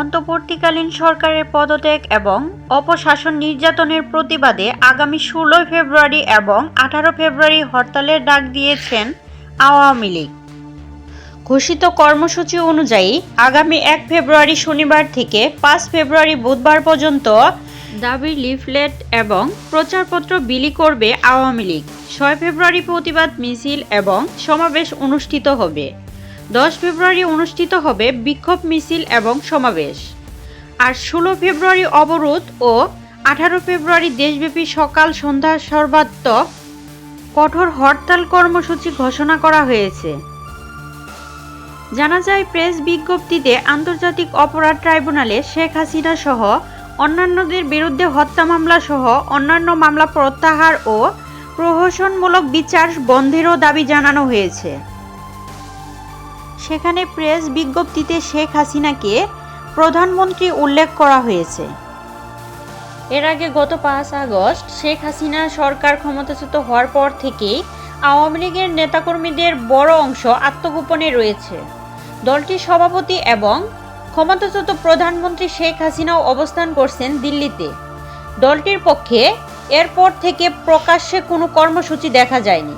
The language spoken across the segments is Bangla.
অন্তর্বর্তীকালীন সরকারের পদত্যাগ এবং অপশাসন নির্যাতনের প্রতিবাদে আগামী ষোলোই ফেব্রুয়ারি এবং আঠারো ফেব্রুয়ারি হরতালের ডাক দিয়েছেন আওয়ামী লীগ। ঘোষিত কর্মসূচি অনুযায়ী আগামী এক ফেব্রুয়ারি শনিবার থেকে পাঁচ ফেব্রুয়ারি বুধবার পর্যন্ত দাবি, লিফলেট এবং প্রচারপত্র বিলি করবে আওয়ামী লীগ। ছয় ফেব্রুয়ারি প্রতিবাদ, মিছিল এবং সমাবেশ অনুষ্ঠিত হবে। দশ ফেব্রুয়ারি অনুষ্ঠিত হবে বিক্ষোভ মিছিল এবং সমাবেশ। আর ষোলো ফেব্রুয়ারি অবরোধ ও আঠারো ফেব্রুয়ারি দেশব্যাপী সকাল সন্ধ্যা সর্বাত্মক কঠোর হরতাল কর্মসূচি ঘোষণা করা হয়েছে। জানা যায়, প্রেস বিজ্ঞপ্তিতে আন্তর্জাতিক অপরাধ ট্রাইব্যুনালে শেখ হাসিনা সহ অন্যান্যদের বিরুদ্ধে হত্যা মামলা সহ অন্যান্য মামলা প্রত্যাহার ও প্রহসনমূলক বিচার বন্ধেরও দাবি জানানো হয়েছে। সেখানে প্রেস বিজ্ঞপ্তিতে শেখ হাসিনাকে প্রধানমন্ত্রী উল্লেখ করা হয়েছে। এর আগে গত পাঁচ আগস্ট শেখ হাসিনা সরকার ক্ষমতাচ্যুত হওয়ার পর থেকেই আওয়ামী লীগের নেতাকর্মীদের বড় অংশ আত্মগোপনে রয়েছে। দলটির সভাপতি এবং ক্ষমতাচ্যুত প্রধানমন্ত্রী শেখ হাসিনাও অবস্থান করছেন দিল্লিতে। দলটির পক্ষে এরপর থেকে প্রকাশ্যে কোনো কর্মসূচি দেখা যায়নি।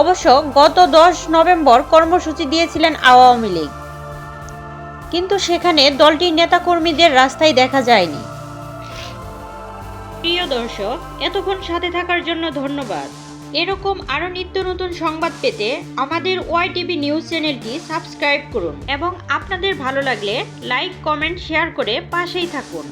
অবশ্য গত দশ নভেম্বর কর্মসূচি দিয়েছিলেন আওয়ামী লীগ। কিন্তু সেখানে দলটির নেতাকর্মীদের রাস্তায় দেখা যায়নি। প্রিয় দর্শক, এতক্ষণ সাথে থাকার জন্য ধন্যবাদ। এরকম আরও নিত্য নতুন সংবাদ পেতে আমাদের ওয়াই টিভি নিউজ চ্যানেলটি সাবস্ক্রাইব করুন এবং আপনাদের ভালো লাগলে লাইক, কমেন্ট, শেয়ার করে পাশেই থাকুন।